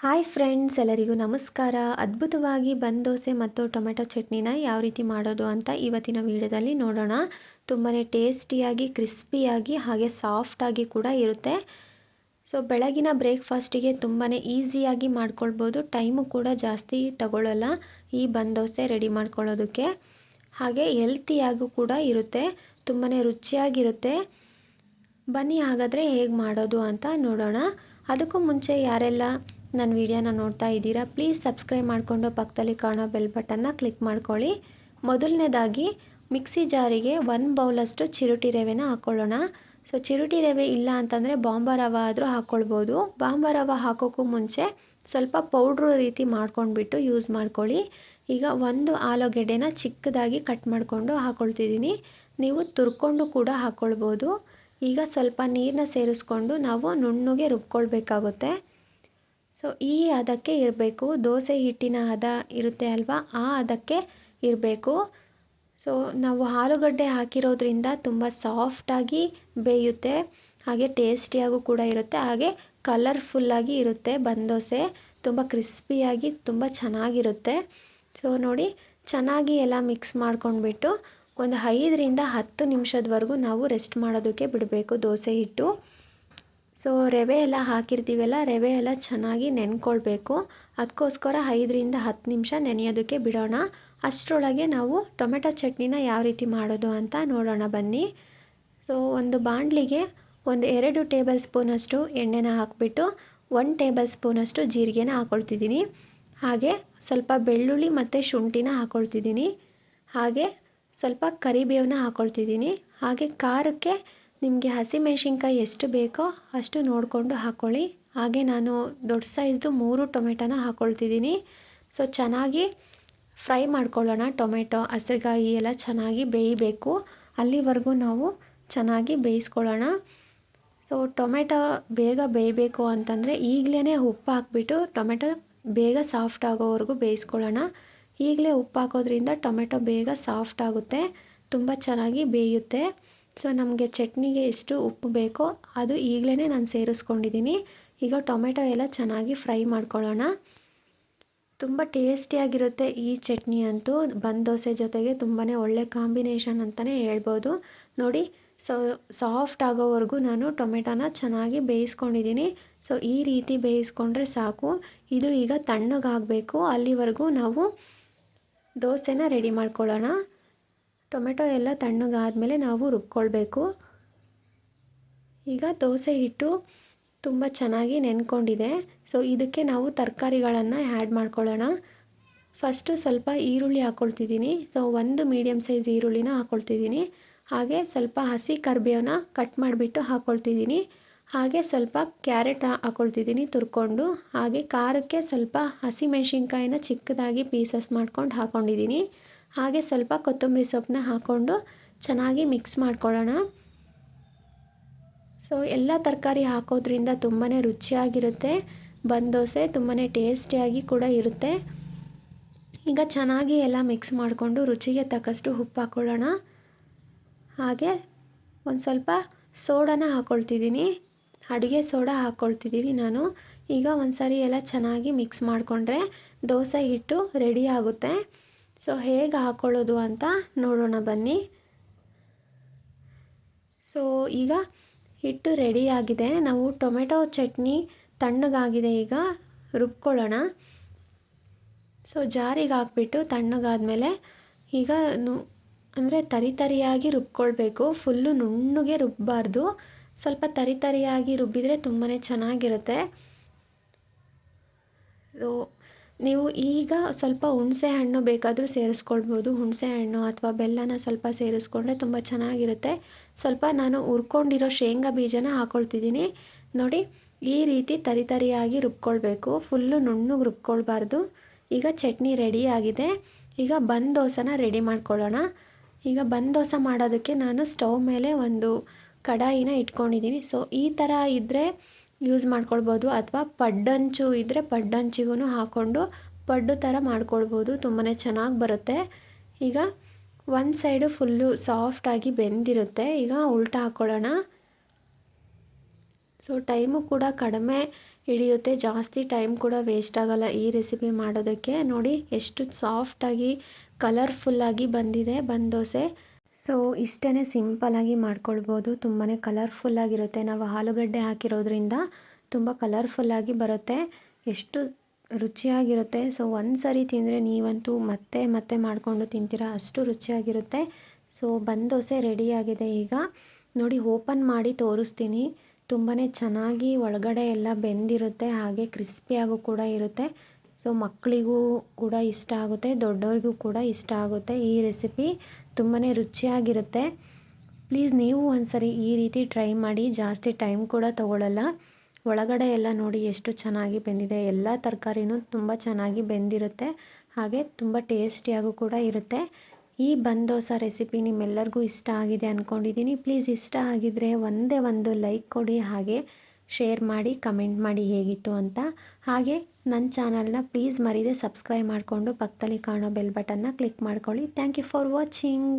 Hi friends, ಎಲ್ಲರಿಗೂ ನಮಸ್ಕಾರ. ಅದ್ಭುತವಾಗಿ ಬಂದ್ ದೋಸೆ ಮತ್ತು ಟೊಮೆಟೊ ಚಟ್ನಿನ ಯಾವ ರೀತಿ ಮಾಡೋದು ಅಂತ ಇವತ್ತಿನ ವಿಡಿಯೋದಲ್ಲಿ ನೋಡೋಣ. ತುಂಬಾ ಟೇಸ್ಟಿಯಾಗಿ, ಕ್ರಿಸ್ಪಿಯಾಗಿ, ಹಾಗೆ ಸಾಫ್ಟಾಗಿ ಕೂಡ ಇರುತ್ತೆ. ಸೊ, ಬೆಳಗಿನ ಬ್ರೇಕ್ಫಾಸ್ಟಿಗೆ ತುಂಬಾ ಈಸಿಯಾಗಿ ಮಾಡ್ಕೊಳ್ಬೋದು. ಟೈಮು ಕೂಡ ಜಾಸ್ತಿ ತಗೊಳ್ಳಲ್ಲ ಈ ಬಂದ್ ದೋಸೆ ರೆಡಿ ಮಾಡ್ಕೊಳ್ಳೋದಕ್ಕೆ. ಹಾಗೆ ಹೆಲ್ತಿಯಾಗೂ ಕೂಡ ಇರುತ್ತೆ. ತುಂಬಾ ರುಚಿಯಾಗಿರುತ್ತೆ. ಬನ್ನಿ ಹಾಗಾದರೆ ಹೇಗೆ ಮಾಡೋದು ಅಂತ ನೋಡೋಣ. ಅದಕ್ಕೂ ಮುಂಚೆ ಯಾರೆಲ್ಲ ನನ್ನ ವಿಡಿಯೋನ ನೋಡ್ತಾ ಇದ್ದೀರಾ ಪ್ಲೀಸ್ ಸಬ್ಸ್ಕ್ರೈಬ್ ಮಾಡಿಕೊಂಡು ಪಕ್ಕದಲ್ಲಿ ಕಾಣೋ ಬೆಲ್ ಬಟನ್ನ ಕ್ಲಿಕ್ ಮಾಡ್ಕೊಳ್ಳಿ. ಮೊದಲನೇದಾಗಿ, ಮಿಕ್ಸಿ ಜಾರಿಗೆ ಒನ್ ಬೌಲಷ್ಟು ಚಿರುಟಿ ರವೆನ ಹಾಕ್ಕೊಳ್ಳೋಣ ಸೊ ಚಿರುಟಿ ರವೆ ಇಲ್ಲ ಅಂತಂದರೆ ಬಾಂಬ ರವೆ ಆದರೂ ಹಾಕ್ಕೊಳ್ಬೋದು ಬಾಂಬ ರವೆ ಹಾಕೋಕ್ಕೂ ಮುಂಚೆ ಸ್ವಲ್ಪ ಪೌಡ್ರು ರೀತಿ ಮಾಡ್ಕೊಂಡ್ಬಿಟ್ಟು ಯೂಸ್ ಮಾಡ್ಕೊಳ್ಳಿ. ಈಗ ಒಂದು ಆಲೂಗೆಡ್ಡೆನ ಚಿಕ್ಕದಾಗಿ ಕಟ್ ಮಾಡಿಕೊಂಡು ಹಾಕ್ಕೊಳ್ತಿದ್ದೀನಿ ನೀವು ತುರ್ಕೊಂಡು ಕೂಡ ಹಾಕ್ಕೊಳ್ಬೋದು ಈಗ ಸ್ವಲ್ಪ ನೀರನ್ನ ಸೇರಿಸ್ಕೊಂಡು ನಾವು ನುಣ್ಣಗೆ ರುಬ್ಕೊಳ್ಬೇಕಾಗುತ್ತೆ. ಸೊ ಈ ಹದಕ್ಕೆ ಇರಬೇಕು. ದೋಸೆ ಹಿಟ್ಟಿನ ಹದ ಇರುತ್ತೆ ಅಲ್ವಾ? ಆ ಹದಕ್ಕೆ ಇರಬೇಕು. ಸೊ ನಾವು ಆಲೂಗಡ್ಡೆ ಹಾಕಿರೋದ್ರಿಂದ ತುಂಬ ಸಾಫ್ಟಾಗಿ ಬೇಯುತ್ತೆ. ಹಾಗೆ ಟೇಸ್ಟಿಯಾಗೂ ಕೂಡ ಇರುತ್ತೆ. ಹಾಗೆ ಕಲರ್ಫುಲ್ಲಾಗಿ ಇರುತ್ತೆ ಬಂದೋಸೆ. ದೋಸೆ ತುಂಬ ಕ್ರಿಸ್ಪಿಯಾಗಿ ತುಂಬ ಚೆನ್ನಾಗಿರುತ್ತೆ. ಸೊ ನೋಡಿ, ಚೆನ್ನಾಗಿ ಎಲ್ಲ ಮಿಕ್ಸ್ ಮಾಡ್ಕೊಂಡ್ಬಿಟ್ಟು ಒಂದು ಐದರಿಂದ ಹತ್ತು ನಿಮಿಷದವರೆಗೂ ನಾವು ರೆಸ್ಟ್ ಮಾಡೋದಕ್ಕೆ ಬಿಡಬೇಕು ದೋಸೆ ಹಿಟ್ಟು. ಸೊ ರವೆ ಎಲ್ಲ ಹಾಕಿರ್ತೀವಲ್ಲ, ರವೆ ಎಲ್ಲ ಚೆನ್ನಾಗಿ ನೆನ್ಕೊಳ್ಬೇಕು. ಅದಕ್ಕೋಸ್ಕರ ಐದರಿಂದ ಹತ್ತು ನಿಮಿಷ ನೆನೆಯೋದಕ್ಕೆ ಬಿಡೋಣ. ಅಷ್ಟರೊಳಗೆ ನಾವು ಟೊಮೆಟೊ ಚಟ್ನಿನ ಯಾವ ರೀತಿ ಮಾಡೋದು ಅಂತ ನೋಡೋಣ ಬನ್ನಿ. ಸೊ ಒಂದು ಬಾಣಲಿಗೆ ಒಂದು ಎರಡು ಟೇಬಲ್ ಸ್ಪೂನಷ್ಟು ಎಣ್ಣೆನ ಹಾಕಿಬಿಟ್ಟು ಒನ್ ಟೇಬಲ್ ಸ್ಪೂನಷ್ಟು ಜೀರಿಗೆನ ಹಾಕ್ಕೊಳ್ತಿದ್ದೀನಿ ಹಾಗೆ ಸ್ವಲ್ಪ ಬೆಳ್ಳುಳ್ಳಿ ಮತ್ತು ಶುಂಠಿನ ಹಾಕ್ಕೊಳ್ತಿದ್ದೀನಿ ಹಾಗೆ ಸ್ವಲ್ಪ ಕರಿಬೇವನ್ನ ಹಾಕ್ಕೊಳ್ತಿದ್ದೀನಿ ಹಾಗೆ ಖಾರಕ್ಕೆ ನಿಮಗೆ ಹಸಿಮೆಣ್ಸಿನ್ಕಾಯಿ ಎಷ್ಟು ಬೇಕೋ ಅಷ್ಟು ನೋಡಿಕೊಂಡು ಹಾಕ್ಕೊಳ್ಳಿ ಹಾಗೆ ನಾನು ದೊಡ್ಡ ಸೈಜ್ದು ಮೂರು ಟೊಮೆಟೊನ ಹಾಕ್ಕೊಳ್ತಿದ್ದೀನಿ ಸೊ, ಚೆನ್ನಾಗಿ ಫ್ರೈ ಮಾಡ್ಕೊಳ್ಳೋಣ ಟೊಮೆಟೊ ಹಸಿರುಗಾಯಿ ಎಲ್ಲ ಚೆನ್ನಾಗಿ ಬೇಯಬೇಕು. ಅಲ್ಲಿವರೆಗೂ ನಾವು ಚೆನ್ನಾಗಿ ಬೇಯಿಸ್ಕೊಳ್ಳೋಣ. ಸೊ, ಟೊಮೆಟೊ ಬೇಗ ಬೇಯಬೇಕು ಅಂತಂದರೆ ಈಗಲೇ ಉಪ್ಪು ಹಾಕ್ಬಿಟ್ಟು ಟೊಮೆಟೊ ಬೇಗ ಸಾಫ್ಟ್ ಆಗೋವರೆಗೂ ಬೇಯಿಸ್ಕೊಳ್ಳೋಣ. ಈಗಲೇ ಉಪ್ಪು ಹಾಕೋದ್ರಿಂದ ಟೊಮೆಟೊ ಬೇಗ ಸಾಫ್ಟ್ ಆಗುತ್ತೆ, ತುಂಬ ಚೆನ್ನಾಗಿ ಬೇಯುತ್ತೆ. ಸೊ ನಮಗೆ ಚಟ್ನಿಗೆ ಎಷ್ಟು ಉಪ್ಪು ಬೇಕೋ ಅದು ಈಗಲೇ ನಾನು ಸೇರಿಸ್ಕೊಂಡಿದ್ದೀನಿ ಈಗ ಟೊಮೆಟೊ ಎಲ್ಲ ಚೆನ್ನಾಗಿ ಫ್ರೈ ಮಾಡ್ಕೊಳ್ಳೋಣ. ತುಂಬ ಟೇಸ್ಟಿಯಾಗಿರುತ್ತೆ ಈ ಚಟ್ನಿ ಅಂತೂ. ದೋಸೆ ಜೊತೆಗೆ ತುಂಬಾ ಒಳ್ಳೆ ಕಾಂಬಿನೇಷನ್ ಅಂತಲೇ ಹೇಳ್ಬೋದು. ನೋಡಿ, ಸೊ, ಸಾಫ್ಟ್ ಆಗೋವರೆಗೂ ನಾನು ಟೊಮೆಟೊನ ಚೆನ್ನಾಗಿ ಬೇಯಿಸ್ಕೊಂಡಿದ್ದೀನಿ ಸೊ, ಈ ರೀತಿ ಬೇಯಿಸ್ಕೊಂಡ್ರೆ ಸಾಕು. ಇದು ಈಗ ತಣ್ಣಗಾಗಬೇಕು. ಅಲ್ಲಿವರೆಗೂ ನಾವು ದೋಸೆನ ರೆಡಿ ಮಾಡ್ಕೊಳ್ಳೋಣ. ಟೊಮೆಟೊ ಎಲ್ಲ ತಣ್ಣಗಾದಮೇಲೆ ನಾವು ರುಬ್ಕೊಳ್ಬೇಕು. ಈಗ ದೋಸೆ ಹಿಟ್ಟು ತುಂಬ ಚೆನ್ನಾಗಿ ನೆನ್ಕೊಂಡಿದೆ. ಸೊ ಇದಕ್ಕೆ ನಾವು ತರಕಾರಿಗಳನ್ನು ಆ್ಯಡ್ ಮಾಡ್ಕೊಳ್ಳೋಣ. ಫಸ್ಟು ಸ್ವಲ್ಪ ಈರುಳ್ಳಿ ಹಾಕ್ಕೊಳ್ತಿದ್ದೀನಿ ಸೊ ಒಂದು ಮೀಡಿಯಮ್ ಸೈಜ್ ಈರುಳ್ಳಿನ ಹಾಕ್ಕೊಳ್ತಿದ್ದೀನಿ ಹಾಗೆ ಸ್ವಲ್ಪ ಹಸಿ ಕರಿಬೇವನ್ನ ಕಟ್ ಮಾಡಿಬಿಟ್ಟು ಹಾಕ್ಕೊಳ್ತಿದ್ದೀನಿ ಹಾಗೆ ಸ್ವಲ್ಪ ಕ್ಯಾರೆಟ್ ಹಾಕ್ಕೊಳ್ತಿದ್ದೀನಿ ತುರ್ಕೊಂಡು. ಹಾಗೆ ಖಾರಕ್ಕೆ ಸ್ವಲ್ಪ ಹಸಿಮೆಣ್ಸಿನ್ಕಾಯಿನ ಚಿಕ್ಕದಾಗಿ ಪೀಸಸ್ ಮಾಡ್ಕೊಂಡು ಹಾಕ್ಕೊಂಡಿದ್ದೀನಿ ಹಾಗೆ ಸ್ವಲ್ಪ ಕೊತ್ತಂಬರಿ ಸೊಪ್ಪನ್ನ ಹಾಕ್ಕೊಂಡು ಚೆನ್ನಾಗಿ ಮಿಕ್ಸ್ ಮಾಡ್ಕೊಳ್ಳೋಣ. ಸೊ, ಎಲ್ಲ ತರಕಾರಿ ಹಾಕೋದ್ರಿಂದ ತುಂಬಾ ರುಚಿಯಾಗಿರುತ್ತೆ, ಬಂದೋಸೆ ದೋಸೆ ತುಂಬಾ ಟೇಸ್ಟಿಯಾಗಿ ಕೂಡ ಇರುತ್ತೆ. ಈಗ ಚೆನ್ನಾಗಿ ಎಲ್ಲ ಮಿಕ್ಸ್ ಮಾಡಿಕೊಂಡು ರುಚಿಗೆ ತಕ್ಕಷ್ಟು ಉಪ್ಪು ಹಾಕ್ಕೊಳ್ಳೋಣ ಹಾಗೆ ಒಂದು ಸ್ವಲ್ಪ ಸೋಡಾನ ಹಾಕ್ಕೊಳ್ತಿದ್ದೀನಿ ಅಡುಗೆ ಸೋಡಾ ಹಾಕ್ಕೊಳ್ತಿದ್ದೀನಿ ನಾನು. ಈಗ ಒಂದು ಸಾರಿ ಎಲ್ಲ ಚೆನ್ನಾಗಿ ಮಿಕ್ಸ್ ಮಾಡಿಕೊಂಡ್ರೆ ದೋಸೆ ಹಿಟ್ಟು ರೆಡಿ ಆಗುತ್ತೆ. ಸೊ ಹೇಗೆ ಹಾಕ್ಕೊಳ್ಳೋದು ಅಂತ ನೋಡೋಣ ಬನ್ನಿ. ಸೊ ಈಗ ಹಿಟ್ಟು ರೆಡಿಯಾಗಿದೆ ನಾವು ಟೊಮೆಟೊ ಚಟ್ನಿ ತಣ್ಣಗಾಗಿದೆ ಈಗ. ರುಬ್ಕೊಳ್ಳೋಣ. ಸೊ ಜಾರಿಗೆ ಹಾಕ್ಬಿಟ್ಟು ತಣ್ಣಗಾದಮೇಲೆ ಈಗ ನು, ಅಂದರೆ ತರಿ ತರಿಯಾಗಿ ರುಬ್ಕೊಳ್ಬೇಕು. ಫುಲ್ಲು ನುಣ್ಣಗೆ ರುಬ್ಬಾರ್ದು. ಸ್ವಲ್ಪ ತರಿ ತರಿಯಾಗಿ ರುಬ್ಬಿದರೆ ತುಂಬಾ ಚೆನ್ನಾಗಿರುತ್ತೆ. ಸೊ ನೀವು ಈಗ ಸ್ವಲ್ಪ ಹುಣಸೆ ಹಣ್ಣು ಬೇಕಾದರೂ ಸೇರಿಸ್ಕೊಳ್ಬೋದು. ಹುಣಸೆ ಹಣ್ಣು ಅಥವಾ ಬೆಲ್ಲನ ಸ್ವಲ್ಪ ಸೇರಿಸ್ಕೊಂಡ್ರೆ ತುಂಬ ಚೆನ್ನಾಗಿರುತ್ತೆ. ಸ್ವಲ್ಪ ನಾನು ಹುರ್ಕೊಂಡಿರೋ ಶೇಂಗಾ ಬೀಜನ ಹಾಕ್ಕೊಳ್ತಿದ್ದೀನಿ ನೋಡಿ, ಈ ರೀತಿ ತರಿ ತರಿಯಾಗಿ ರುಬ್ಕೊಳ್ಬೇಕು. ಫುಲ್ಲು ನುಣ್ಣಗೆ ರುಬ್ಕೊಳ್ಬಾರ್ದು. ಈಗ ಚಟ್ನಿ ರೆಡಿ ಆಗಿದೆ. ಈಗ ಬಂದ್ ದೋಸೆನ ರೆಡಿ ಮಾಡ್ಕೊಳ್ಳೋಣ. ಈಗ ಬಂದ್ ದೋಸೆ ಮಾಡೋದಕ್ಕೆ ನಾನು ಸ್ಟವ್ ಮೇಲೆ ಒಂದು ಕಡಾಯಿನ ಇಟ್ಕೊಂಡಿದ್ದೀನಿ. ಸೊ ಈ ಥರ ಇದ್ದರೆ ಯೂಸ್ ಮಾಡ್ಕೊಳ್ಬೋದು ಅಥವಾ ಪಡ್ಡಂಚು ಇದ್ದರೆ ಪಡ್ಡಂಚಿಗೂ ಹಾಕ್ಕೊಂಡು ಪಡ್ಡು ಥರ ಮಾಡ್ಕೊಳ್ಬೋದು. ತುಂಬಾ ಚೆನ್ನಾಗಿ ಬರುತ್ತೆ. ಈಗ ಒಂದು ಸೈಡು ಫುಲ್ಲು ಸಾಫ್ಟಾಗಿ ಬೆಂದಿರುತ್ತೆ. ಈಗ ಉಲ್ಟಾ ಹಾಕ್ಕೊಳ್ಳೋಣ ಸೊ ಟೈಮು ಕೂಡ ಕಡಿಮೆ ಹಿಡಿಯುತ್ತೆ. ಜಾಸ್ತಿ ಟೈಮ್ ಕೂಡ ವೇಸ್ಟ್ ಆಗೋಲ್ಲ ಈ ರೆಸಿಪಿ ಮಾಡೋದಕ್ಕೆ. ನೋಡಿ, ಎಷ್ಟು ಸಾಫ್ಟಾಗಿ ಕಲರ್ಫುಲ್ಲಾಗಿ ಬಂದಿದೆ. ಬಂದೋಸೆ ದೋಸೆ. ಸೊ ಇಷ್ಟೇ ಸಿಂಪಲಾಗಿ ಮಾಡ್ಕೊಳ್ಬೋದು. ತುಂಬಾ ಕಲರ್ಫುಲ್ಲಾಗಿರುತ್ತೆ ನಾವು ಆಲೂಗಡ್ಡೆ ಹಾಕಿರೋದ್ರಿಂದ ತುಂಬ ಕಲರ್ಫುಲ್ಲಾಗಿ ಬರುತ್ತೆ. ಎಷ್ಟು ರುಚಿಯಾಗಿರುತ್ತೆ. ಸೊ ಒಂದು ಸರಿ ತಿಂದರೆ ನೀವಂತೂ ಮತ್ತೆ ಮತ್ತೆ ಮಾಡಿಕೊಂಡು ತಿಂತೀರಾ ಅಷ್ಟು ರುಚಿಯಾಗಿರುತ್ತೆ. ಸೊ ಬಂದೋಸೆ ದೋಸೆ ರೆಡಿಯಾಗಿದೆ ಈಗ. ನೋಡಿ ಓಪನ್ ಮಾಡಿ ತೋರಿಸ್ತೀನಿ. ತುಂಬಾ ಚೆನ್ನಾಗಿ ಒಳಗಡೆ ಎಲ್ಲ ಬೆಂದಿರುತ್ತೆ. ಹಾಗೆ ಕ್ರಿಸ್ಪಿಯಾಗೂ ಕೂಡ ಇರುತ್ತೆ. ಸೊ ಮಕ್ಕಳಿಗೂ ಕೂಡ ಇಷ್ಟ ಆಗುತ್ತೆ, ದೊಡ್ಡವ್ರಿಗೂ ಕೂಡ ಇಷ್ಟ ಆಗುತ್ತೆ ಈ ರೆಸಿಪಿ ತುಂಬಾ ರುಚಿಯಾಗಿರುತ್ತೆ. ಪ್ಲೀಸ್ ನೀವು ಒಂದ್ಸರಿ ಈ ರೀತಿ ಟ್ರೈ ಮಾಡಿ, ಜಾಸ್ತಿ ಟೈಮ್ ಕೂಡ ತೊಗೊಳ್ಳಲ್ಲ ಒಳಗಡೆ ಎಲ್ಲ ನೋಡಿ ಎಷ್ಟು ಚೆನ್ನಾಗಿ ಬೆಂದಿದೆ. ಎಲ್ಲ ತರಕಾರಿನೂ ತುಂಬ ಚೆನ್ನಾಗಿ ಬೆಂದಿರುತ್ತೆ. ಹಾಗೆ ತುಂಬ ಟೇಸ್ಟಿಯಾಗೂ ಕೂಡ ಇರುತ್ತೆ. ಈ ಬಂದೋಸ ರೆಸಿಪಿ ನಿಮ್ಮೆಲ್ಲರಿಗೂ ಇಷ್ಟ ಆಗಿದೆ ಅಂದ್ಕೊಂಡಿದ್ದೀನಿ ಪ್ಲೀಸ್ ಇಷ್ಟ ಆಗಿದರೆ ಒಂದೇ ಒಂದು ಲೈಕ್ ಕೊಡಿ. ಹಾಗೆ ಶೇರ್ ಮಾಡಿ ಕಮೆಂಟ್ ಮಾಡಿ ಹೇಗಿತ್ತು ಅಂತ. ಹಾಗೆ ನನ್ನ ಚಾನಲ್ನ ಪ್ಲೀಸ್ ಮರೀದೆ ಸಬ್ಸ್ಕ್ರೈಬ್ ಮಾಡಿಕೊಂಡು ಪಕ್ಕದಲ್ಲಿ ಕಾಣೋ ಬೆಲ್ ಬಟನ್ನ ಕ್ಲಿಕ್ ಮಾಡ್ಕೊಳ್ಳಿ. Thank you for watching